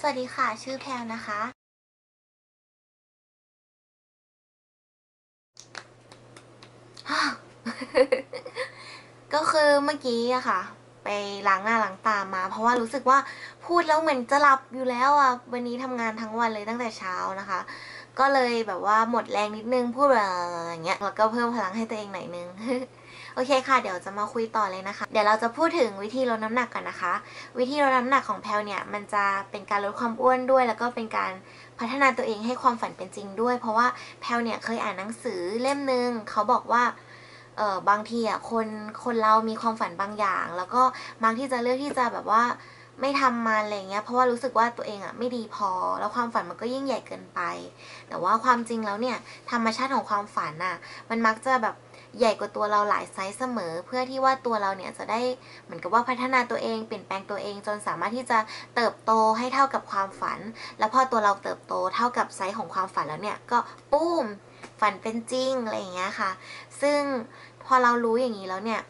สวัสดีค่ะ ชื่อแพลนะคะ ก็คือเมื่อกี้อะค่ะ ไปล้างหน้าล้างตามา เพราะว่ารู้สึกว่าพูดแล้วเหมือนจะหลับอยู่แล้วอะวันนี้ทำงานทั้งวันเลยตั้งแต่เช้านะคะ ก็เลยแบบว่าหมดแรงนิดนึงพูดแบบอย่างเงี้ยแล้วก็เพิ่มพลังให้ตัวเองหน่อยนึง โอเคค่ะ เดี๋ยวจะมาคุยต่อเลยนะคะ เดี๋ยวเราจะพูดถึงวิธีลดน้ำหนักกันนะคะ วิธีลดน้ำหนักของแพลเนี่ยมันจะเป็นการลดความอ้วนด้วย แล้วก็เป็นการพัฒนาตัวเองให้ความฝันเป็นจริงด้วย เพราะว่าแพลเนี่ยเคยอ่านหนังสือเล่มหนึ่งเขาบอกว่าเออบางทีอะคนคนเรามีความฝันบางอย่าง แล้วก็บางที่จะเลือกที่จะแบบว่าไม่ทำมันอะไรเงี้ย เพราะว่ารู้สึกว่าตัวเองอะไม่ดีพอ แล้วความฝันมันก็ยิ่งใหญ่เกินไป แต่ว่าความจริงแล้วเนี่ยธรรมชาติของความฝันน่ะ มันมักจะแบบ ใหญ่กว่าตัวเราหลายไซส์เสมอ เพื่อที่ว่าตัวเราเนี่ยจะได้เหมือนกับว่าพัฒนาตัวเองเปลี่ยนแปลงตัวเองจนสามารถที่จะเติบโตให้เท่ากับความฝัน แล้วพอตัวเราเติบโตเท่ากับไซส์ของความฝันแล้วเนี่ยก็ปุ้มฝันเป็นจริงอะไรอย่างเงี้ยค่ะ ซึ่งพอเรารู้อย่างนี้แล้วเนี่ย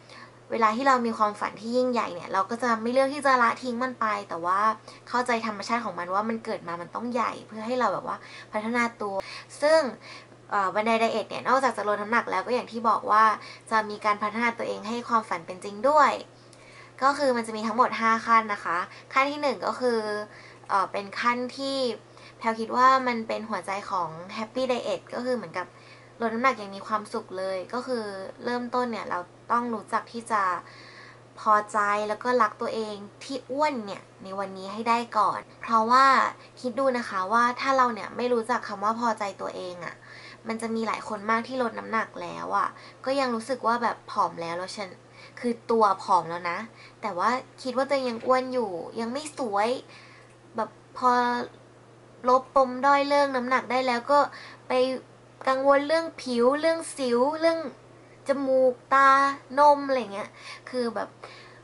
เวลาที่เรามีความฝันที่ยิ่งใหญ่เนี่ย เราก็จะไม่เลือกที่จะละทิ้งมันไป แต่ว่าเข้าใจธรรมชาติของมันว่ามันเกิดมามันต้องใหญ่ เพื่อให้เราแบบว่าพัฒนาตัว ซึ่ง บันไดไดเอทเนี่ยนอกจากจะลดน้ำหนักแล้วก็อย่างที่บอกว่าจะมีการพัฒนาตัวเองให้ความฝันเป็นจริงด้วย ก็คือมันจะมีทั้งหมด 5 ขั้นนะคะ ขั้นที่ 1 ก็คือเออเป็นขั้นที่แพลคิดว่ามันเป็นหัวใจของ Happy Diet ก็คือเหมือนกับลดน้ำหนักอย่างมีความสุขเลย ก็คือเริ่มต้นเนี่ยเราต้องรู้จักที่จะพอใจแล้วก็รักตัวเองที่อ้วนเนี่ยในวันนี้ให้ได้ก่อน เพราะว่าคิดดูนะคะว่าถ้าเราเนี่ยไม่รู้จักคำว่าพอใจตัวเองอะ่ะ มันจะมีหลายคนมากที่ลดน้ำหนักแล้วอะ่ะ ก็ยังรู้สึกว่าแบบผอมแล้วแล้วฉันคือตัวผอมแล้วนะ แต่ว่าคิดว่าตัวเองยังอ้วนอยู่ ยังไม่สวย แบบพอลบปมด้อยเรื่องน้ำหนักได้แล้วก็ไปกังวลเรื่องผิวเรื่องสิวเรื่องจมูกตานมอะไรเงี้ย คือแบบ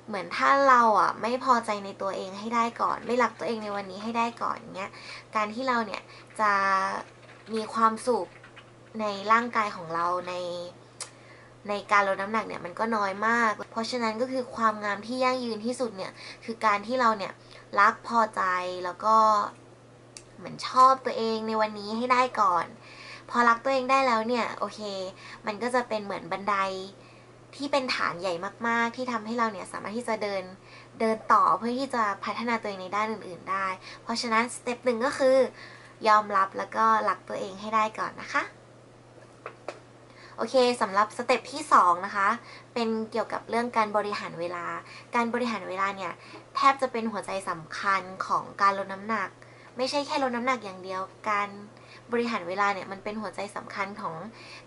เหมือนถ้าเราอะไม่พอใจในตัวเองให้ได้ก่อน ไม่รักตัวเองในวันนี้ให้ได้ก่อนเงี้ย การที่เราเนี่ยจะมีความสุข ในร่างกายของเราในในการลดน้ำหนักเนี่ยมันก็น้อยมาก เพราะฉะนั้นก็คือความงามที่ยั่งยืนที่สุดเนี่ยคือการที่เราเนี่ยรักพอใจแล้วก็เหมือนชอบตัวเองในวันนี้ให้ได้ก่อน พอรักตัวเองได้แล้วเนี่ยโอเค มันก็จะเป็นเหมือนบันไดที่เป็นฐานใหญ่มาก ๆ ที่ทำให้เราเนี่ยสามารถที่จะเดินเดินต่อเพื่อที่จะพัฒนาตัวเองในด้านอื่น ๆ ได้ เพราะฉะนั้นสเต็ปหนึ่งก็คือยอมรับแล้วก็รักตัวเองให้ได้ก่อนนะคะ โอเคสำหรับสเต็ปที่2นะคะ เป็นเกี่ยวกับเรื่องการบริหารเวลา การบริหารเวลาเนี่ย แทบจะเป็นหัวใจสำคัญของการลดน้ำหนัก ไม่ใช่แค่ลดน้ำหนักอย่างเดียว การบริหารเวลาเนี่ยมันเป็นหัวใจสำคัญของ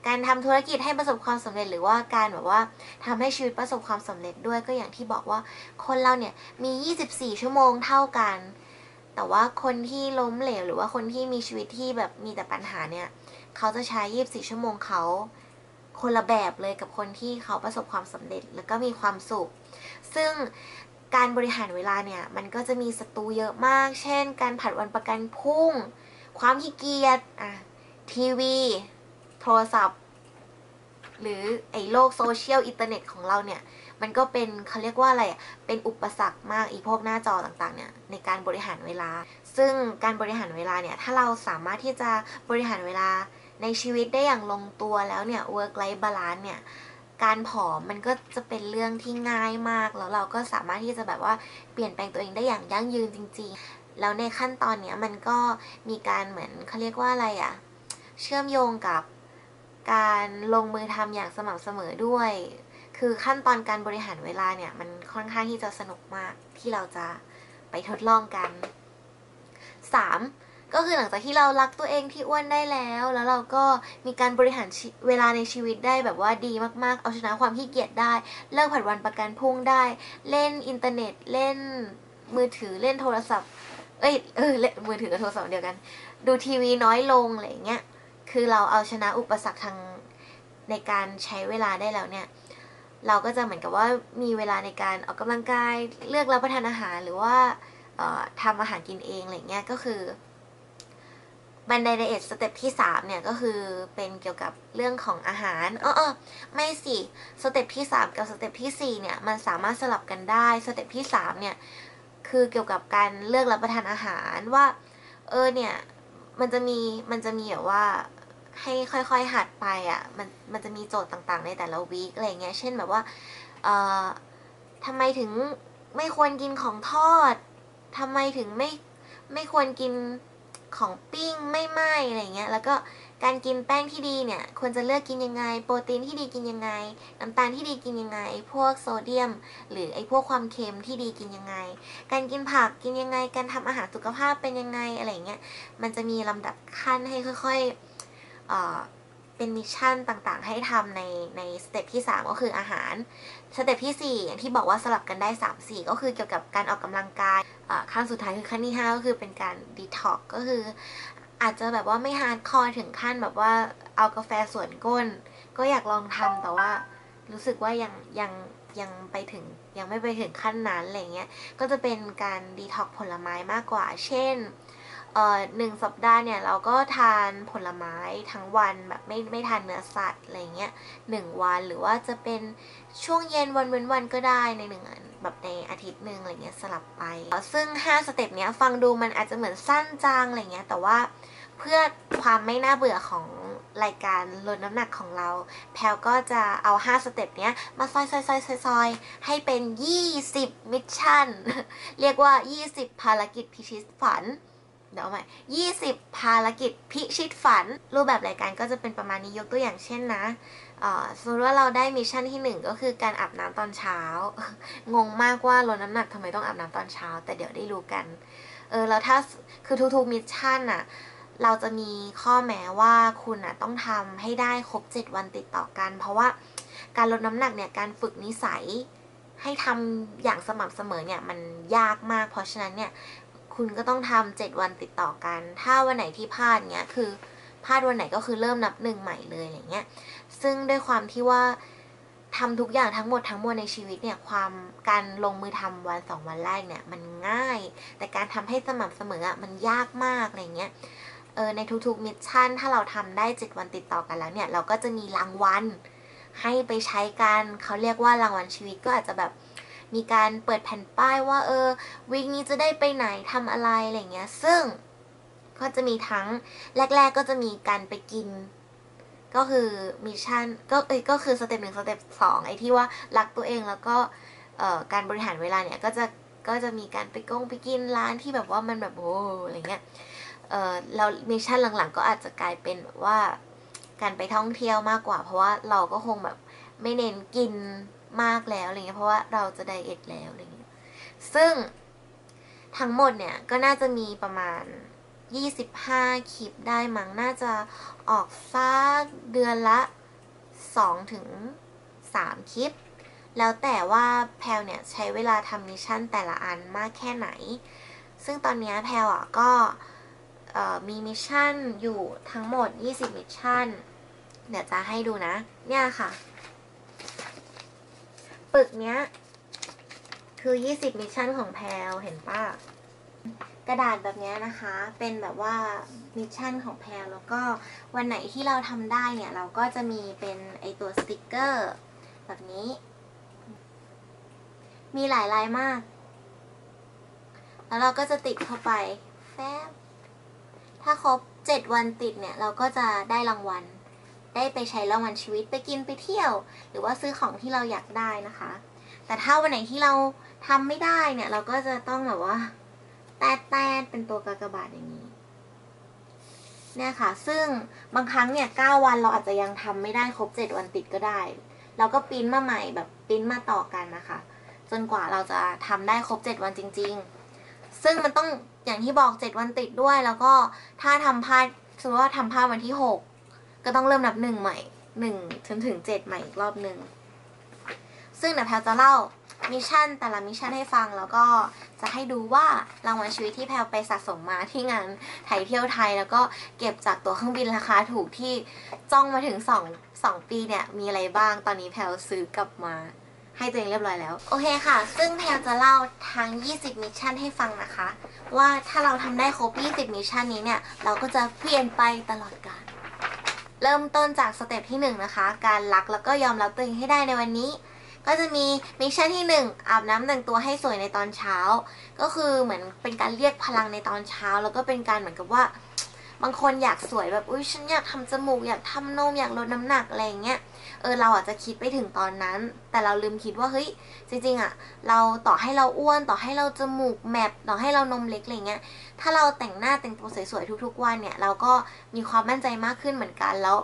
การทำธุรกิจให้ประสบความสำเร็จ หรือว่าการแบบว่าทำให้ชีวิตประสบความสำเร็จด้วยก็อย่างที่บอกว่า คนเราเนี่ยมี 24 ชั่วโมงเท่ากัน แต่ว่าคนที่ล้มเหลวหรือว่าคนที่มีชีวิตที่แบบมีแต่ปัญหาเนี่ย เขาจะใช้ 24 ชั่วโมงเขาคนละแบบเลยกับคนที่เขาประสบความสำเร็จแล้วก็มีความสุข ซึ่งการบริหารเวลาเนี่ย มันก็จะมีศัตรูเยอะมาก เช่น การผัดวันประกันพรุ่ง ความขี้เกียจอะทีวี โทรศัพท์ หรือไอ้โลกโซเชียลอินเทอร์เน็ตของเราเนี่ย มันก็เป็นเขาเรียกว่าอะไร เป็นอุปสรรคมากอีพวกหน้าจอต่างๆเนี่ยในการบริหารเวลา ซึ่งการบริหารเวลาเนี่ย ถ้าเราสามารถที่จะบริหารเวลา ในชีวิตได้อย่างลงตัวแล้วเนี่ย work life balance เนี่ยการผอมมันก็จะเป็นเรื่องที่ง่ายมาก แล้วเราก็สามารถที่จะแบบว่าเปลี่ยนแปลงตัวเองได้อย่างยั่งยืนจริง ๆ แล้วในขั้นตอนเนี้ยมันก็มีการเหมือนเขาเรียกว่าอะไรอะเชื่อมโยงกับการลงมือทำอย่างสม่ำเสมอด้วย คือขั้นตอนการบริหารเวลาเนี่ย มันค่อนข้างที่จะสนุกมากที่เราจะไปทดลองกัน 3. ก็คือหลังจากที่เรารักตัวเองที่อ้วนได้แล้ว แล้วเราก็มีการบริหารเวลาในชีวิตได้แบบว่าดีมากๆ เอาชนะความขี้เกียจได้ เลิกผัดวันประกันพุ่งได้ เล่นอินเทอร์เน็ต เล่นมือถือ เล่นโทรศัพท์ เอ้ย เออ เล่นมือถือกับโทรศัพท์เดียวกัน ดูทีวีน้อยลงอะไรเงี้ย คือเราเอาชนะอุปสรรคทางในการใช้เวลาได้แล้วเนี่ย เราก็จะเหมือนกับว่ามีเวลาในการออกกำลังกาย เลือกรับประทานอาหารหรือว่าทำอาหารกินเองอะไรเงี้ย ก็คือ บันไดไดเอทสเต็ปที่3เนี่ยก็คือเป็นเกี่ยวกับเรื่องของอาหารอ๋อไม่สิสเต็ปที่ 3 กับสเต็ปที่4เนี่ยมันสามารถสลับกันได้สเต็ปที่3เนี่ยคือเกี่ยวกับการเลือกรับประทานอาหารว่าเออเนี่ยมันจะมีมันจะมีแบบว่าให้ค่อยๆหัดไปอะ่ะมันมันจะมีโจทย์ต่างๆ ในแต่ละวีคอะไรเงี้ยเช่นแบบว่าเอ่อทำไมถึงไม่ควรกินของทอดทำไมถึงไม่ไม่ควรกิน ของปิ้งไม่ไหมอะไรเงี้ย แล้วก็การกินแป้งที่ดีเนี่ยควรจะเลือกกินยังไง โปรตีนที่ดีกินยังไง น้ำตาลที่ดีกินยังไง พวกโซเดียม หรือไอพวกความเค็มที่ดีกินยังไง การกินผักกินยังไง การทำอาหารสุขภาพเป็นยังไงอะไรเงี้ย มันจะมีลำดับขั้นให้ค่อยๆเอ่อเป็นมิชชั่นต่างๆ ให้ทำในในสเต็ปที่ 3 ก็คืออาหาร สเต็ปที่ 4 อย่างที่บอกว่าสลับกันได้ 3 4 ก็คือเกี่ยวกับการออกกำลังกาย ขั้นสุดท้ายคือขั้นที่ 5 ก็คือเป็นการดีท็อกก็คือ อาจจะแบบว่าไม่ฮาร์ดคอร์ถึงขั้นแบบว่าเอากาแฟส่วนก้น ก็อยากลองทำแต่ว่ารู้สึกว่ายังยังยังไปถึงยังไม่ไปถึงขั้นนั้นอะไรเงี้ยก็จะเป็นการดีท็อกผลไม้มากกว่า เช่น หนึ่งสัปดาห์เนี่ยเราก็ทานผลไม้ทั้งวันแบบไม่ไม่ทานเนื้อสัตว์อะไรเงี้ยหนึ่งวันหรือว่าจะเป็นช่วงเย็นวันเว้นวันก็ได้ในหนึ่งแบบในอาทิตย์หนึ่งอะไรเงี้ยสลับไป ซึ่ง 5 สเต็ปเนี้ยฟังดูมันอาจจะเหมือนสั้นจังอะไรเงี้ยแต่ว่าเพื่อความไม่น่าเบื่อของรายการลดน้ำหนักของเรา แพลก็จะเอา 5 สเต็ปเนี้ย มาซอยซอยซอยซอยซอยให้เป็น 20 มิชชั่น เรียกว่า 20 ภารกิจพิชิตฝัน เดี๋ยวใหม่ 20 ภารกิจพิชิตฝัน รูปแบบรายการก็จะเป็นประมาณนี้ยกตัวอย่างเช่นนะสมมติว่าเราได้มิชชั่นที่ 1 ก็คือการอาบน้ำตอนเช้า งงมากว่าลดน้ำหนักทำไมต้องอาบน้ำตอนเช้า แต่เดี๋ยวได้รู้กัน เออแล้วถ้าคือทุกๆมิชชั่นอะเราจะมีข้อแม้ว่าคุณอะต้องทำให้ได้ครบ 7 วันติดต่อกัน เพราะว่าการลดน้ำหนักเนี่ยการฝึกนิสัยให้ทำอย่างสม่ำเสมอเนี่ยมันยากมาก เพราะฉะนั้นเนี่ย คุณก็ต้องทำเจ็ดวันติดต่อกัน ถ้าวันไหนที่พลาดเนี้ยคือพลาดวันไหนก็คือเริ่มนับหนึ่งใหม่เลยอย่างเงี้ย ซึ่งด้วยความที่ว่าทำทุกอย่างทั้งหมดทั้งมวลในชีวิตเนี่ยความการลงมือทำวันสองวันแรกเนี่ยมันง่าย แต่การทำให้สม่ำเสมออะมันยากมากอะไรเงี้ยเออในทุกๆมิชชั่นถ้าเราทำได้เจ็ดวันติดต่อกันแล้วเนี่ย เราก็จะมีรางวัลให้ไปใช้กันเขาเรียกว่ารางวัลชีวิตก็อาจจะแบบ มีการเปิดแผ่นป้ายว่าเออวีคนี้จะได้ไปไหนทำอะไรอะไรเงี้ย ซึ่งก็จะมีทั้งแรก ๆ ก็จะมีการไปกิน ก็คือมิชชั่นก็เอ้ยก็คือสเต็ปหนึ่งสเต็ปสองไอ้ที่ว่ารักตัวเองแล้วก็การบริหารเวลาเนี่ยก็จะก็จะมีการไปกงไปกินร้านที่แบบว่ามันแบบโอ้อะไรเงี้ยเออเรามิชชั่นหลังๆ ก็อาจจะกลายเป็นว่าการไปท่องเที่ยวมากกว่า เพราะว่าเราก็คงแบบไม่เน้นกิน มากแล้วอะไรเงี้ยเพราะว่าเราจะไดเอทแล้วอะไรเงี้ยซึ่งทั้งหมดเนี่ยก็น่าจะมีประมาณ 25 คลิปได้มั้งน่าจะออกสักเดือนละ 2 ถึง 3 คลิป แล้วแต่ว่าแพลเนี่ยใช้เวลาทำมิชชั่นแต่ละอันมากแค่ไหน ซึ่งตอนนี้แพลอะก็มีมิชชั่นอยู่ทั้งหมด 20 มิชชั่น เดี๋ยวจะให้ดูนะ เนี่ยค่ะ ปึกเนี้ย คือ 20 มิชชั่นของแพลเห็นป่ะ กระดาษแบบนี้นะคะ เป็นแบบว่ามิชชั่นของแพลแล้วก็วันไหนที่เราทำได้เนี่ย เราก็จะมีเป็นไอตัวสติกเกอร์แบบนี้ มีหลายลายมาก แล้วเราก็จะติดเข้าไปแฟบถ้าครบ 7 วันติดเนี่ย เราก็จะได้รางวัล ได้ไปใช้รางวัลชีวิตไปกินไปเที่ยว หรือว่าซื้อของที่เราอยากได้นะคะ แต่ถ้าวันไหนที่เราทำไม่ได้เนี่ยเราก็จะต้องแบบว่าแตดแตดเป็นตัวกากบาทอย่างนี้เนี่ยค่ะ ซึ่งบางครั้งเนี่ยเก้าวันเราอาจจะยังทำไม่ได้ครบเจ็ดวันติดก็ได้ เราก็ปิ้นมาใหม่แบบปิ้นมาต่อกันนะคะ จนกว่าเราจะทำได้ครบเจ็ดวันจริง ๆ ซึ่งมันต้องอย่างที่บอกเจ็ดวันติดด้วย แล้วก็ถ้าทำพลาดสมมติว่าทำพลาดวันที่หก ก็ต้องเริ่มนับหนึ่งใหม่หนึ่งถึงถึงเจ็ดใหม่อีกรอบหนึ่งซึ่งเดี๋ยวแพลจะเล่ามิชชั่นแต่ละมิชชั่นให้ฟังแล้วก็จะให้ดูว่ารางวัลชีวิตที่แพลไปสะสมมาที่งานไทยเที่ยวไทย แล้วก็เก็บจากตัวเครื่องบินราคาถูกที่จ้องมาถึง2 2ปีเนี่ยมีอะไรบ้างตอนนี้แพลซื้อกลับมาให้ตัวเองเรียบร้อยแล้ว โอเคค่ะ ซึ่งแพลจะเล่าทั้ง 20 มิชชั่นให้ฟังนะคะ ว่าถ้าเราทำได้ครบ 20 มิชชั่นนี้เนี่ย เราก็จะเปลี่ยนไปตลอดกาล เริ่มต้นจากสเต็ปที่1นนะคะ การรักแล้วก็ยอมรับตัวเองให้ได้ในวันนี้ ก็จะมีมิชชั่นที่หนึ่งอาบน้ำแต่งตัวให้สวยในตอนเช้า ก็คือเหมือนเป็นการเรียกพลังในตอนเช้า แล้วก็เป็นการเหมือนกับว่า บางคนอยากสวยแบบอุ้ยฉันอยากทำจมูกอยากทำนมอยากลดน้ำหนักอะไรอย่างเงี้ยเออเราอาจจะคิดไปถึงตอนนั้น แต่เราลืมคิดว่าเฮ้ยจริงๆอะ เราต่อให้เราอ้วนต่อให้เราจมูกแมบต่อให้เรานมเล็กอะไรเงี้ย ถ้าเราแต่งหน้าแต่งตัวสวยๆทุกๆวันเนี่ยเราก็มีความมั่นใจมากขึ้นเหมือนกันแล้ว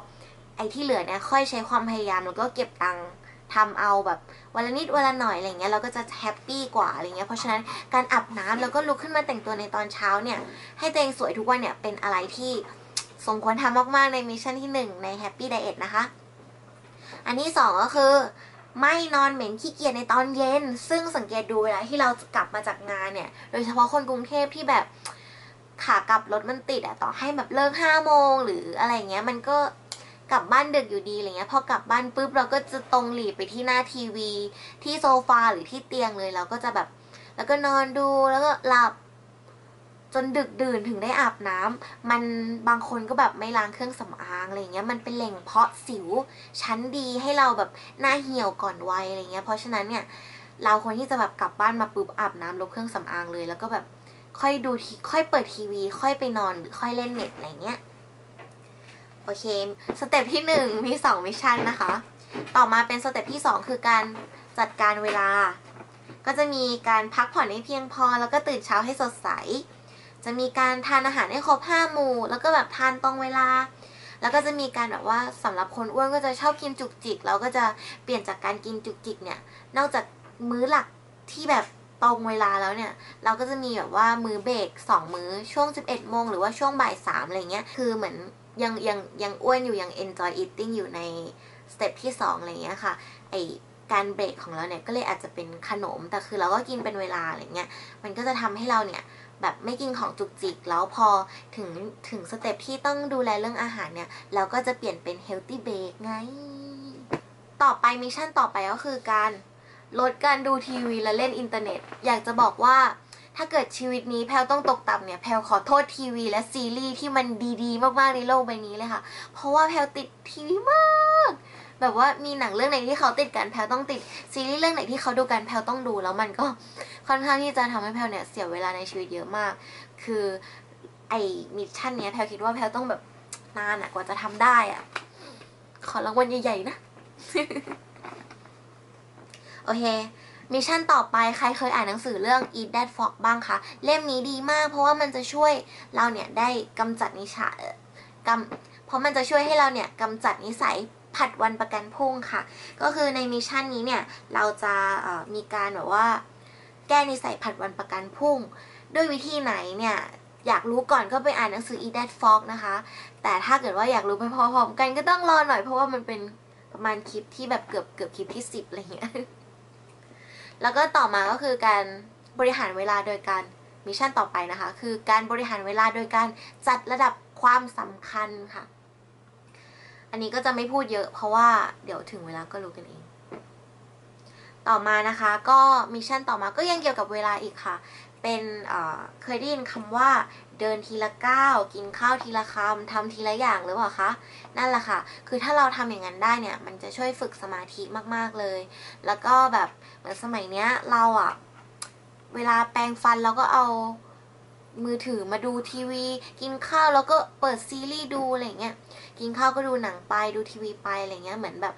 ไอ้ที่เหลือเนี่ยค่อยใช้ความพยายามแล้วก็เก็บตังค์ทำเอาแบบวันละนิดวันละหน่อยอะไรเงี้ยเราก็จะแฮปปี้กว่าอะไรเงี้ยเพราะฉะนั้นการอาบน้ำแล้วก็ลุกขึ้นมาแต่งตัวในตอนเช้าเนี่ยให้ตัวเองสวยทุกวันเนี่ยเป็นอะไรที่สมควรทำมากๆในมิชชั่นที่ 1 ใน Happy Diet นะคะ อันที่ 2 ก็คือไม่นอนเหม็นขี้เกียจในตอนเย็น ซึ่งสังเกตดูเวลาที่เรากลับมาจากงานเนี่ย โดยเฉพาะคนกรุงเทพที่แบบ ขากลับรถมันติดอะต่อให้แบบเลิกห้าโมงหรืออะไรเงี้ย มันก็กลับบ้านดึกอยู่ดีอะไรเงี้ยพอกลับบ้านปุ๊บเราก็จะตรงหลีไปที่หน้าทีวี ที่โซฟาหรือที่เตียงเลยเราก็จะแบบ แล้วก็นอนดูแล้วก็หลับ จนดึกดื่นถึงได้อาบน้ำมันบางคนก็แบบไม่ล้างเครื่องสำอางอะไรเงี้ยมันเป็นแหล่งเพาะสิวชั้นดีให้เราแบบหน้าเหี่ยวก่อนวัยอะไรเงี้ยเพราะฉะนั้นเนี่ยเราควรที่จะแบบกลับบ้านมาปุ๊บอาบน้ำลบเครื่องสำอางเลยแล้วก็แบบ ค่อยดูทีค่อยเปิดทีวี ค่อยไปนอนหรือค่อยเล่นเน็ตอะไรเงี้ยโอเคสเต็ปที่หนึ่งมีสองมิชชั่นนะคะ ต่อมาเป็นสเต็ปที่สองคือการจัดการเวลา ก็จะมีการพักผ่อนให้เพียงพอ แล้วก็ตื่นเช้าให้สดใส จะมีการทานอาหารให้ครบห้าหมู่ แล้วก็แบบทานตรงเวลา แล้วก็จะมีการแบบว่าสำหรับคนอ้วนก็จะชอบกินจุกจิกเราก็จะเปลี่ยนจากการกินจุกจิกเนี่ยนอกจากมื้อหลักที่แบบ ตรงเวลาแล้วเนี่ย เราก็จะมีแบบว่ามื้อเบรก2มื้อช่วง 11โมงหรือว่าช่วงบ่าย3อะไรเงี้ยคือเหมือนยังยังยังอ้วนอยู่ยัง enjoy eating อยู่ในสเต็ปที่2อะไรเงี้ยค่ะไอการเบรกของเราเนี่ยก็เลยอาจจะเป็นขนมแต่คือเราก็กินเป็นเวลาอะไรเงี้ยมันก็จะทำให้เราเนี่ยแบบไม่กินของจุกจิกแล้วพอถึงถึงสเต็ปที่ต้องดูแลเรื่องอาหารเนี่ย เราก็จะเปลี่ยนเป็น healthy break ไง ต่อไปมิชชั่นต่อไปก็คือการ ลดการดูทีวีและเล่นอินเทอร์เน็ต อยากจะบอกว่า ถ้าเกิดชีวิตนี้แพลต้องตกต่ำเนี่ยแพลขอโทษทีวีและซีรีส์ที่มันดีๆ มากๆในโลกใบนี้เลยค่ะ เพราะว่าแพลติดทีวีมาก แบบว่ามีหนังเรื่องไหนที่เขาติดกันแพลต้องติดซีรีส์เรื่องไหนที่เขาดูกันแพลต้องดูแล้วมันก็ค่อนข้างที่จะทำให้แพลเนี่ยเสียเวลาในชีวิตเยอะมาก คือไอ้มิชชั่นเนี้ยแพลคิดว่าแพลต้องแบบนานอะกว่าจะทำได้อะขอรางวัลใหญ่ๆนะ โอเคมิชชั่นต่อไปใครเคยอ่านหนังสือเรื่อง Eat That Frog บ้างคะ เล่มนี้ดีมาก เพราะว่ามันจะช่วยเราเนี่ยได้กำจัดนิสัยกำเพราะมันจะช่วยให้เราเนี่ยกำจัดนิสัยผัดวันประกันพรุ่งค่ะ ก็คือในมิชชั่นนี้เนี่ยเราจะมีการแบบว่า แก้นิสัยผัดวันประกันพรุ่ง ด้วยวิธีไหนเนี่ยอยากรู้ก่อนก็ไปอ่านหนังสือ Eat That Frog นะคะ แต่ถ้าเกิดว่าอยากรู้ไปพร้อมๆกันก็ต้องรอหน่อยเพราะว่ามันเป็นประมาณคลิปที่แบบเกือบเกือบคลิปที่สิบอะไรเงี้ย แล้วก็ต่อมาก็คือการบริหารเวลาโดยการมิชชั่นต่อไปนะคะ คือการบริหารเวลาโดยการจัดระดับความสำคัญค่ะ อันนี้ก็จะไม่พูดเยอะเพราะว่าเดี๋ยวถึงเวลาก็รู้กันเอง ต่อมานะคะก็มิชชั่นต่อมาก็ยังเกี่ยวกับเวลาอีกค่ะ เป็นเเคยได้ยินคำว่า เดินทีละก้าวกินข้าวทีละคำทำทีละอย่างหรือเปล่าคะนั่นแหละค่ะ คือถ้าเราทำอย่างนั้นได้เนี่ย มันจะช่วยฝึกสมาธิมากๆเลย แล้วก็แบบเหมือนสมัยเนี้ยเราอะเวลาแปรงฟันเราก็เอามือถือมาดูทีวี กินข้าวแล้วก็เปิดซีรีส์ดูอะไรเงี้ยกินข้าวก็ดูหนังไปดูทีวีไปอะไรเงี้ยเหมือนแบบ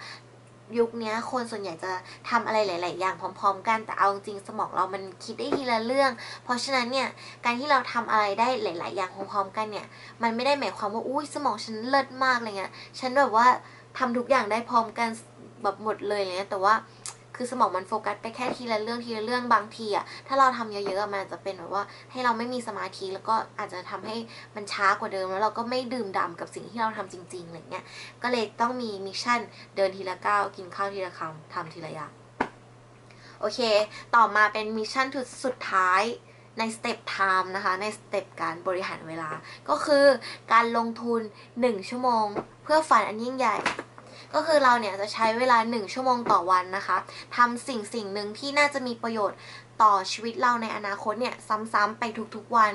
ยุคนี้คนส่วนใหญ่จะทำอะไรหลาย ๆ อย่างพร้อม ๆ กันแต่เอาจริงสมองเรามันคิดได้ทีละเรื่อง เพราะฉะนั้นเนี่ยการที่เราทำอะไรได้หลาย ๆ อย่างพร้อม ๆ กันเนี่ย มันไม่ได้หมายความว่าอุ้ยสมองฉันเลิศมากอะไรเงี้ยฉันแบบว่าทำทุกอย่างได้พร้อมกันแบบหมดเลยเงี้ยแต่ว่า คือสมองมันโฟกัสไปแค่ทีละเรื่องทีละเรื่องบางทีอะถ้าเราทำเยอะๆมันจะเป็นแบบว่าให้เราไม่มีสมาธิแล้วก็อาจจะทำให้มันช้ากว่าเดิม แล้วเราก็ไม่ดื่มด่ำกับสิ่งที่เราทำจริงๆอะไรเงี้ยก็เลยต้องมีมิชชั่นเดินทีละก้าวกินข้าวทีละคำทำทีละอย่างโอเค ต่อมาเป็นมิชชั่นสุดท้ายในสเต็ปไทม์นะคะ ในสเต็ปการบริหารเวลา ก็คือการลงทุน 1 ชั่วโมง เพื่อฝันอันยิ่งใหญ่ ก็คือเราเนี่ยจะใช้เวลา 1 ชั่วโมงต่อวันนะคะทำสิ่งสิ่งหนึ่งที่น่าจะมีประโยชน์ต่อชีวิตเราในอนาคตเนี่ยซ้ำๆไปทุกๆวัน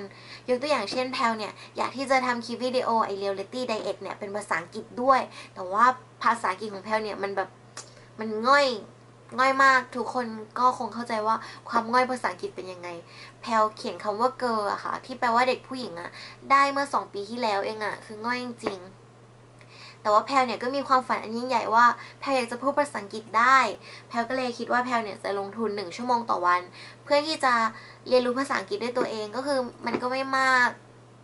ยกตัวอย่างเช่นแพลเนี่ย อยากที่จะทำคลิปวิดีโอไอเรียลลิตี้ไดเอทเนี่ยเป็นภาษาอังกฤษด้วย แต่ว่าภาษาอังกฤษของแพลเนี่ยมันแบบมันง่อยง่อยมากทุกคนก็คงเข้าใจว่าความง่อยภาษาอังกฤษเป็นยังไง แพลเขียนคำว่า girl อะค่ะ ที่แปลว่าเด็กผู้หญิงอะได้เมื่อสองปีที่แล้วเองอะคือง่อยจริงๆ แต่ว่าแพลเนี่ยก็มีความฝันอันยิ่งใหญ่ว่าแพลอยากจะพูดภาษาอังกฤษได้ แพลก็เลยคิดว่าแพลเนี่ยจะลงทุนหนึ่งชั่วโมงต่อวัน เพื่อที่จะเรียนรู้ภาษาอังกฤษด้วยตัวเองก็คือมันก็ไม่มาก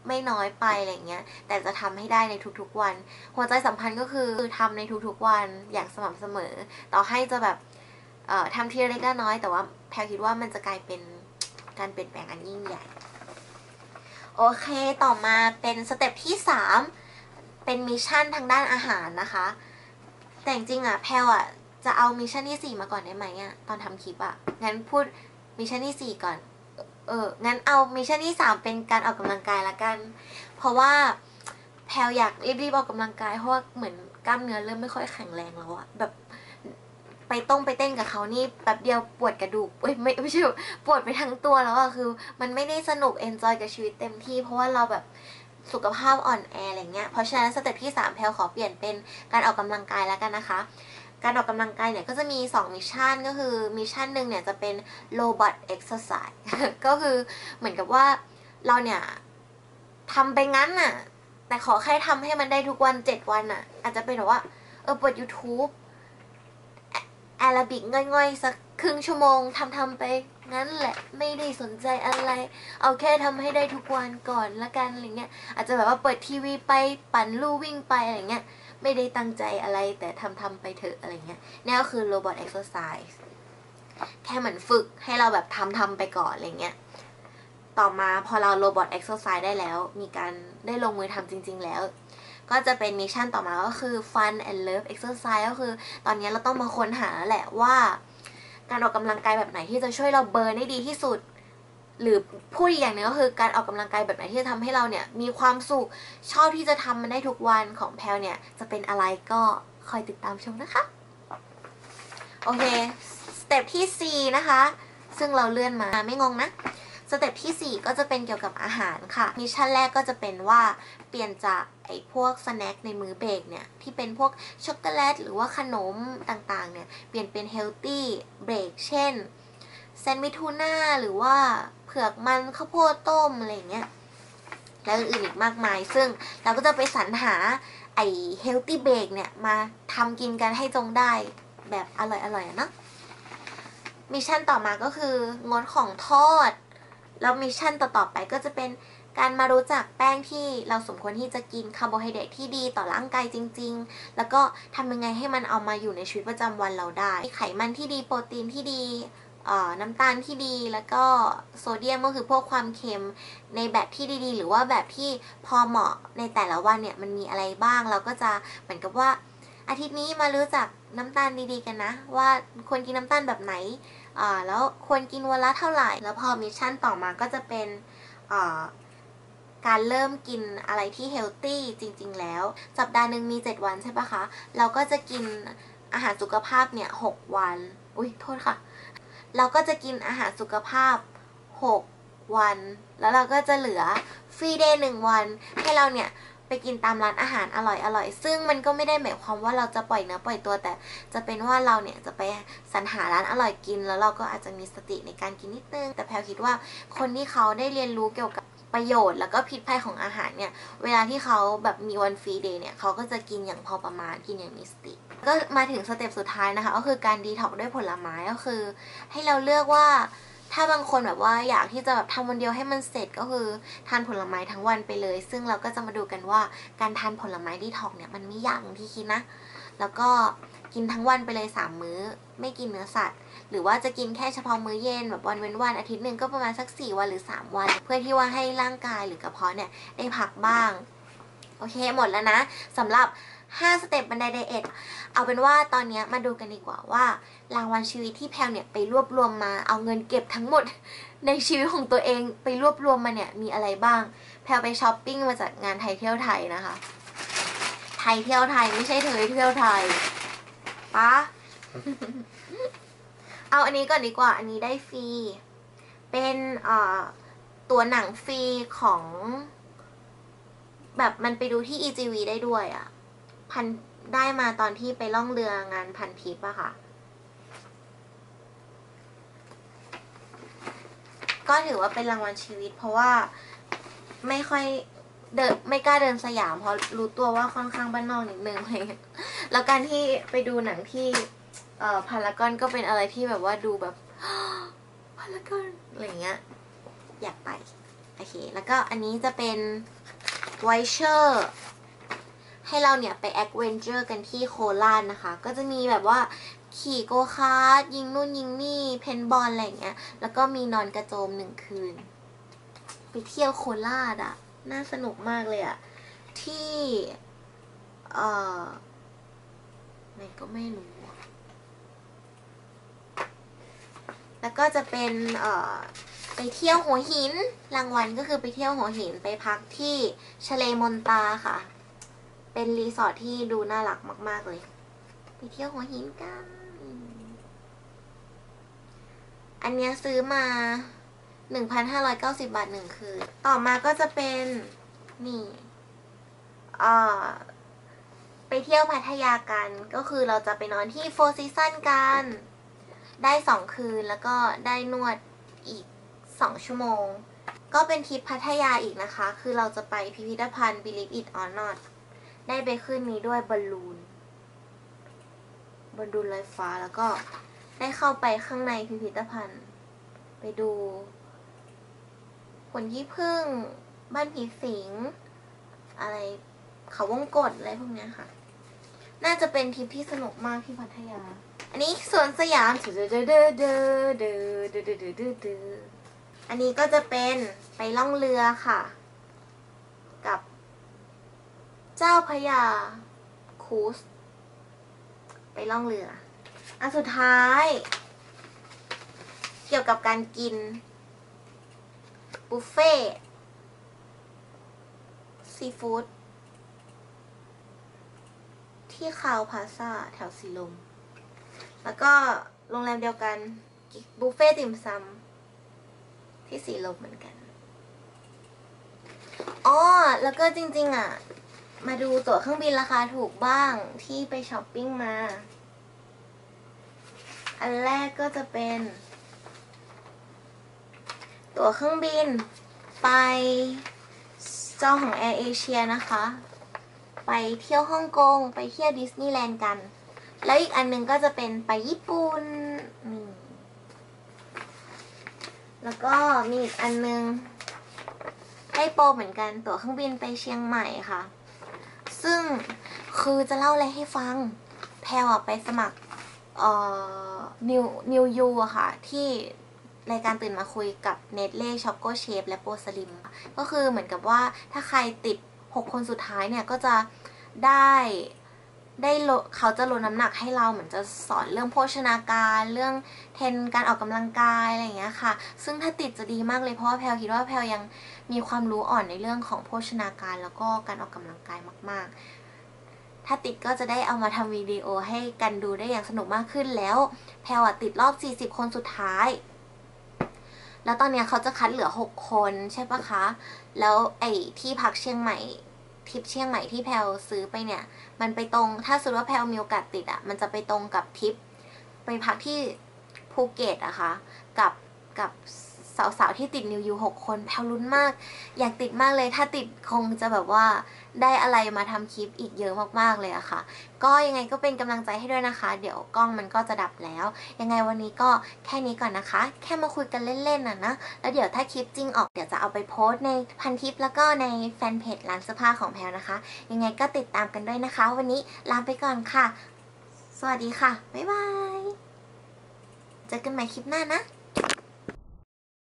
ไม่น้อยไปอะไรเงี้ย แต่จะทำให้ได้ในทุกๆวัน หัวใจสัมพันธ์ก็คือทำในทุกๆวันอย่างสม่ำเสมอ ต่อให้จะแบบเอ่อทำทีเล็กน้อย แต่ว่าแพลคิดว่ามันจะกลายเป็นการเปลี่ยนแปลงอันยิ่งใหญ่ โอเค ต่อมาเป็นสเต็ปที่ 3 เป็นมิชชั่นทางด้านอาหารนะคะ แต่จริงๆอะแพลอะจะเอามิชชั่นที่4มาก่อนได้ไหมอะตอนทำคลิปอะงั้นพูดมิชชั่นที่4ก่อน เอองั้นเอามิชชั่นที่3เป็นการออกกำลังกายละกัน เพราะว่าแพลอยากรีบๆออกกำลังกายเพราะว่าเหมือนกล้ามเนื้อเริ่มไม่ค่อยแข็งแรงแล้วอะแบบไปต้งไปเต้นกับเขานี่แป๊บเดียวปวดกระดูกเอ้ยไม่ไม่ใช่ปวดไปทั้งตัวแล้วอะคือ มันไม่ได้สนุกเอนจอยกับชีวิตเต็มที่ เพราะว่าเราแบบ สุขภาพอ่อนแออะไรเงี้ย เพราะฉะนั้นสเต็ปที่ 3 แพลขอเปลี่ยนเป็นการออกกำลังกายแล้วกันนะคะ การออกกำลังกายเนี่ยก็จะมี 2 มิชชั่นก็คือมิชชั่นหนึ่งเนี่ยจะเป็น robot exercise ก็คือเหมือนกับว่าเราเนี่ยทำไปงั้นน่ะ แต่ขอแค่ทำให้มันได้ทุกวัน 7 วันน่ะ อาจจะเป็นแบบว่า เออเปิด YouTube แอโรบิกง่อยๆ สัก ครึ่งชั่วโมงทำทำไป งั้นแหละไม่ได้สนใจอะไร เอาแค่ทำให้ได้ทุกวันก่อนละกันอะไรเงี้ยอาจจะแบบว่าเปิดทีวีไปปั่นลู่วิ่งไปอะไรเงี้ยไม่ได้ตั้งใจอะไรแต่ทำทำไปเถอะอะไรเงี้ยนี่ก็คือ robot exercise แค่เหมือนฝึกให้เราแบบทำทำไปก่อนอะไรเงี้ยต่อมาพอเรา robot exercise ได้แล้ว มีการได้ลงมือทำจริง ๆ แล้วก็จะเป็นมิชชั่นต่อมาก็คือ fun and love exercise ก็คือ ตอนนี้เราต้องมาค้นหาแล้วแหละว่า การออกกำลังกายแบบไหนที่จะช่วยเราเบิร์นได้ดีที่สุด หรือพูดอีกอย่างหนึงก็คือการออกกำลังกายแบบไหนที่จะทำให้เราเนี่ยมีความสุขชอบที่จะทำมันได้ทุกวันของแพลเนี่ยจะเป็นอะไรก็คอยติดตามชมนะคะ โอเคสเต็ปที่ 4 นะคะ ซึ่งเราเลื่อนมาไม่งงนะสเต็ปที่ 4 ก็จะเป็นเกี่ยวกับอาหารค่ะมิชชั่นแรกก็จะเป็นว่าเปลี่ยนจาก ไอ้พวกสแน็คในมื้อเบรกเนี่ยที่เป็นพวกช็อกโกแลตหรือว่าขนมต่างๆเนี่ยเปลี่ยนเป็นเฮลตี้เบรกเช่นแซนด์วิชทูน่าหรือว่าเผือกมันข้าวโพดต้มอะไรเงี้ยแล้วอื่นอีกมากมาย ซึ่งเราก็จะไปสรรหาไอ้เฮลตี้เบรกเนี่ยมาทำกินกันให้จงได้แบบอร่อยๆอะนะมิชชั่นต่อมาก็คืองดของทอด แล้วมิชชั่นต่อๆไปก็จะเป็น การมารู้จักแป้งที่เราสมควรที่จะกินคาร์โบไฮเดรตที่ดีต่อร่างกายจริง ๆ แล้วก็ทำยังไงให้มันเอามาอยู่ในชีวิตประจำวันเราได้ ไขมันที่ดีโปรตีนที่ดีน้ำตาลที่ดีแล้วก็โซเดียมก็คือพวกความเค็มในแบบที่ดีๆ หรือว่าแบบที่พอเหมาะในแต่ละวันเนี่ยมันมีอะไรบ้างเราก็จะเหมือนกับว่า อาทิตย์นี้มารู้จักน้ำตาลดีๆกันนะ ว่าควรกินน้ำตาลแบบไหนแล้วควรกินวันละเท่าไหร่ แล้วพอมิชชั่นต่อมาก็จะเป็น การเริ่มกินอะไรที่เฮลตี้จริง ๆ แล้ว สัปดาห์หนึ่งมี 7 วันใช่ปะคะ เราก็จะกินอาหารสุขภาพเนี่ย 6 วัน อุ้ยโทษค่ะ เราก็จะกินอาหารสุขภาพ 6 วัน แล้วเราก็จะเหลือฟรีเดย์หนึ่งวัน ให้เราเนี่ยไปกินตามร้านอาหารอร่อยๆซึ่งมันก็ไม่ได้หมายความว่าเราจะปล่อยเนื้อปล่อยตัวแต่ จะเป็นว่าเราเนี่ยจะไปสรรหาร้านอร่อยกิน แล้วเราก็อาจจะมีสติในการกินนิดนึง แต่แพลคิดว่าคนที่เขาได้เรียนรู้เกี่ยวกับ ประโยชน์แล้วก็พิษภัยของอาหารเนี่ย เวลาที่เขาแบบมีวันฟรีเดย์เนี่ยเขาก็จะกินอย่างพอประมาณกินอย่างมีสติ ก็มาถึงสเต็ปสุดท้ายนะคะ ก็คือการดีท็อกด้วยผลไม้ก็คือ ให้เราเลือกว่าถ้าบางคนแบบว่าอยากที่จะแบบทำวันเดียวให้มันเสร็จก็คือทานผลไม้ทั้งวันไปเลย ซึ่งเราก็จะมาดูกันว่าการทานผลไม้ดีท็อกเนี่ยมันไม่ยากอย่างที่คิดนะ แล้วก็กินทั้งวันไปเลยสามมื้อ ไม่กินเนื้อสัตว์ หรือว่าจะกินแค่เฉพาะมื้อเย็นแบบวันเว้นวันอาทิตย์หนึ่งก็ประมาณสักสี่วันหรือสามวัน เพื่อที่ว่าให้ร่างกายหรือกระเพาะเนี่ยได้พักบ้าง โอเคหมดแล้วนะสำหรับ5สเต็ปบันไดไดเอทเอาเป็นว่าตอนนี้มาดูกันดีกว่าว่ารางวัลชีวิตที่แพลเนี่ยไปรวบรวมมา เอาเงินเก็บทั้งหมดในชีวิตของตัวเองไปรวบรวมมาเนี่ยมีอะไรบ้าง แพลไปช้อปปิ้งมาจากงานไทยเที่ยวไทยนะคะ ไทยเที่ยวไทยไม่ใช่เธอเที่ยวไทยปะ เอาอันนี้ก่อนดีกว่า อันนี้ได้ฟรี เป็นตัวหนังฟรีของ แบบมันไปดูที่ EGV ได้ด้วยอะ่ะ พันได้มาตอนที่ไปล่องเรืองานพันทิปอะค่ะ ก็ถือว่าเป็นรางวัลชีวิต เพราะว่าไม่ค่อยเดิไม่กล้าเดินสยามเพราะรู้ตัวว่าค่อนข้างบ้านนอกนิดนึงเลยแล้วการที่ไปดูหนังที่ เอ่อพารากอนก็เป็นอะไรที่แบบว่าดูแบบพารากอนอะไรเงี้ยอยากไป โอเค แล้วก็อันนี้จะเป็นไวเชอร์ให้เราเนี่ยไปแอคเวนเจอร์กันที่โคราชนะคะ ก็จะมีแบบว่าขี่โกคาร์ทยิงนู่นยิงนี่ เพนบอลอะไรเงี้ย แล้วก็มีนอนกระโจมหนึ่งคืน ไปเที่ยวโคราชอะน่าสนุกมากเลยอะที่ เอ่อไหนก็ไม่รู้อะ แล้วก็จะเป็นเอ่อไปเที่ยวหัวหิน รางวัลก็คือไปเที่ยวหัวหินไปพักที่ชะเลมนตาค่ะ เป็นรีสอร์ทที่ดูน่ารักมาก ๆ เลย ไปเที่ยวหัวหินกัน อันนี้ซื้อมา 1,590 บาทหนึ่งคืน ต่อมาก็จะเป็นนี่เอ่อไปเที่ยวพัทยากัน ก็คือเราจะไปนอนที่โฟร์ซีซันกัน ได้สองคืนแล้วก็ได้นวดอีกสองชั่วโมง ก็เป็นทริปพัทยาอีกนะคะ คือเราจะไปพิพิธภัณฑ์ Believe It or Not ได้ไปขึ้นนี้ด้วยบอลลูนบอลลูนลอยฟ้าแล้วก็ได้เข้าไปข้างในพิพิธภัณฑ์ ไปดูผลยี่พึ่งบ้านผีสิง อะไรเขาวงกดอะไรพวกนี้ค่ะ น่าจะเป็นทริปที่สนุกมากที่พัทยา อันนี้สวนสยามอันนี้ก็จะเป็นไปล่องเรือค่ะ กับ เจ้าพยาคูส ไปล่องเรือ อันสุดท้าย เกี่ยวกับการกิน บุฟเฟ่ซีฟู้ดที่คาวพาซาแถวสีลม แล้วก็โรงแรมเดียวกันบุฟเฟ่ติ่มซำที่สีลมเหมือนกันอ๋อแล้วก็จริง ๆ อะ มาดูตั๋วเครื่องบินราคาถูกบ้างที่ไปช้อปปิ้งมา อันแรกก็จะเป็น ตั๋วเครื่องบิน ไปจองของ Air Asia นะคะ ไปเที่ยวฮ่องกง ไปเที่ยวดิสนีย์แลนด์กัน แล้วอีกอันหนึ่งก็จะเป็นไปญี่ปุ่นนี่แล้วก็มีอีกอันหนึ่งได้โปรเหมือนกันตั๋วเครื่องบินไปเชียงใหม่ค่ะ ซึ่งคือจะเล่าอะไรให้ฟัง แพลวไปสมัครเอ่อนิวนิวยูอะค่ะ ที่รายการตื่นมาคุยกับเน t เล่ช็อกโกเชฟและโปรสลิม ก็คือเหมือนกับว่าถ้าใครติด 6 คนสุดท้ายเนี่ย ก็จะได้ ได้ลเขาจะลดน้ำหนักให้เราเหมือนจะสอนเรื่องโภชนาการเรื่องเทรนการออกกำลังกายอะไรอย่างเงี้ยค่ะ ซึ่งถ้าติดจะดีมากเลยเพราะว่าแพลคิดว่าแพลยังมีความรู้อ่อนในเรื่องของโภชนาการ แล้วก็การออกกำลังกายมาก ๆ ถ้าติดก็จะได้เอามาทำวิดีโอให้กันดูได้อย่างสนุกมากขึ้นแล้ว แพลวอะติดรอบ 40 คนสุดท้าย แล้วตอนเนี้ยเขาจะคัดเหลือ 6 คนใช่ปะคะ แล้วไอ้ที่พักเชียงใหม่ ทริปเชียงใหม่ที่แพลซื้อไปเนี่ย มันไปตรงถ้าสมมติว่าแพลมีโอกาสติดอะ่ะ มันจะไปตรงกับทริปไปพักที่ภูเก็ตอะคะกับกับ สาวๆที่ติดนิวยูหกคนแพลลุ้นมาก อยากติดมากเลยถ้าติดคงจะแบบว่าได้อะไรมาทำคลิปอีกเยอะมากๆเลยอะค่ะ ก็ยังไงก็เป็นกำลังใจให้ด้วยนะคะ เดี๋ยวกล้องมันก็จะดับแล้ว ยังไงวันนี้ก็แค่นี้ก่อนนะคะ แค่มาคุยกันเล่นๆน่ะนะ แล้วเดี๋ยวถ้าคลิปจริงออกเดี๋ยวจะเอาไปโพสในพันทิปแล้วก็ในแฟนเพจร้านเสื้อผ้าของแพลนะคะ ยังไงก็ติดตามกันด้วยนะคะ วันนี้ลาไปก่อนค่ะ สวัสดีค่ะ บ๊ายบาย เจอกันใหม่คลิปหน้านะ